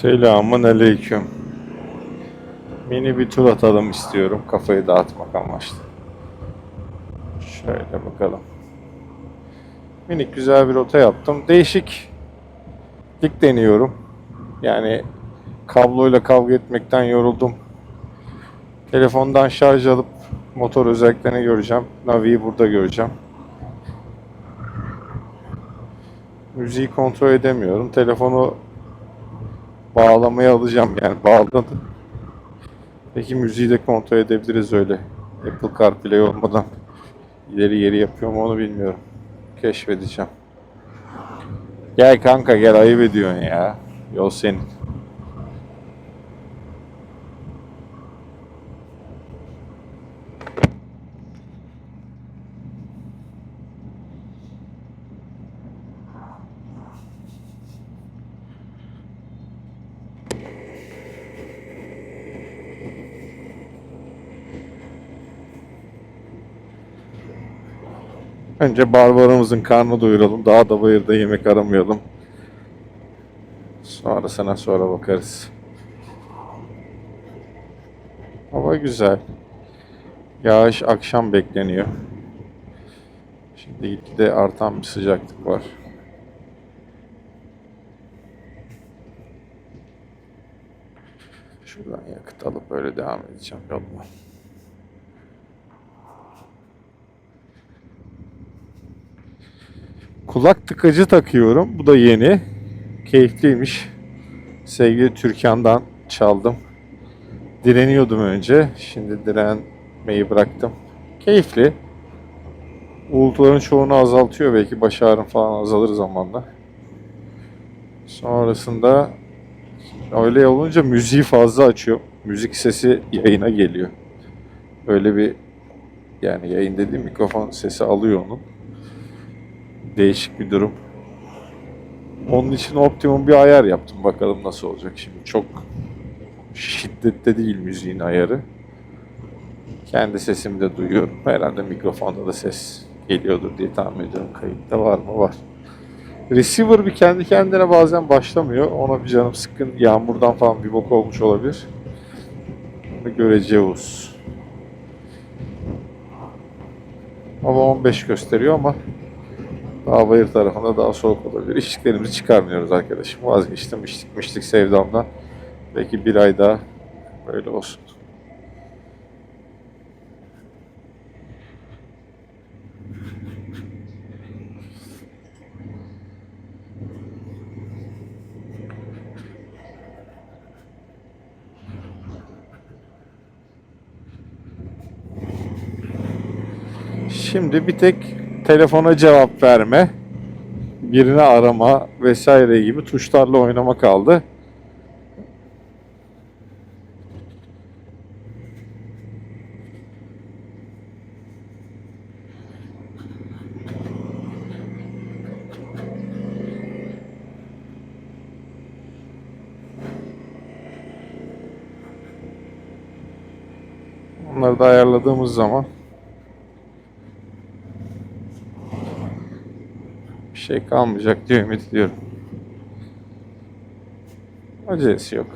Selamun aleyküm. Mini bir tur atalım istiyorum kafayı dağıtmak amaçlı. Şöyle bakalım. Minik güzel bir rota yaptım. Değişik dik deniyorum. Yani kabloyla kavga etmekten yoruldum. Telefondan şarj alıp motor özelliklerini göreceğim. Navi'yi burada göreceğim. Müziği kontrol edemiyorum. Telefonu bağlamaya alacağım yani bağladım. Peki müziği de kontrol edebiliriz öyle. Apple CarPlay olmadan ileri geri yapıyor mu onu bilmiyorum. Keşfedeceğim. Gel kanka gel ayıp ediyorsun ya. Yol senin. Önce barbaramızın karnını doyuralım. Daha da bayırda yemek aramayalım. Sonrasına sonra bakarız. Hava güzel. Yağış akşam bekleniyor. Şimdi gitgide artan bir sıcaklık var. Şuradan yakıt alıp böyle devam edeceğim yoluma. Kulak tıkacı takıyorum. Bu da yeni. Keyifliymiş. Sevgili Türkan'dan çaldım. Direniyordum önce. Şimdi direnmeyi bıraktım. Keyifli. Uğultuların çoğunu azaltıyor. Belki baş ağrım falan azalır zamanla. Sonrasında öyle olunca müziği fazla açıyor. Müzik sesi yayına geliyor. Öyle bir yani yayın dediğim mikrofon sesi alıyor onun değişik bir durum. Onun için optimum bir ayar yaptım. Bakalım nasıl olacak şimdi. Çok şiddette değil müziğin ayarı. Kendi sesimi de duyuyorum. Herhalde mikrofonda da ses geliyordur diye tahmin ediyorum. Kayıtta var mı? Var. Receiver bir kendi kendine bazen başlamıyor. Ona bir canım sıkkın. Yağmurdan falan bir bok olmuş olabilir. Bunu göreceğiz. Hava 15 gösteriyor ama daha bayır tarafında daha soğuk olabilir. İçliklerimizi çıkarmıyoruz arkadaşım. Vazgeçtim içlik mişlik sevdamdan. Belki bir ay daha böyle olsun. Şimdi bir tek telefona cevap verme, birini arama vesaire gibi tuşlarla oynama kaldı. Onları da ayarladığımız zaman şey kalmayacak diye ümit ediyorum. Acelesi yok.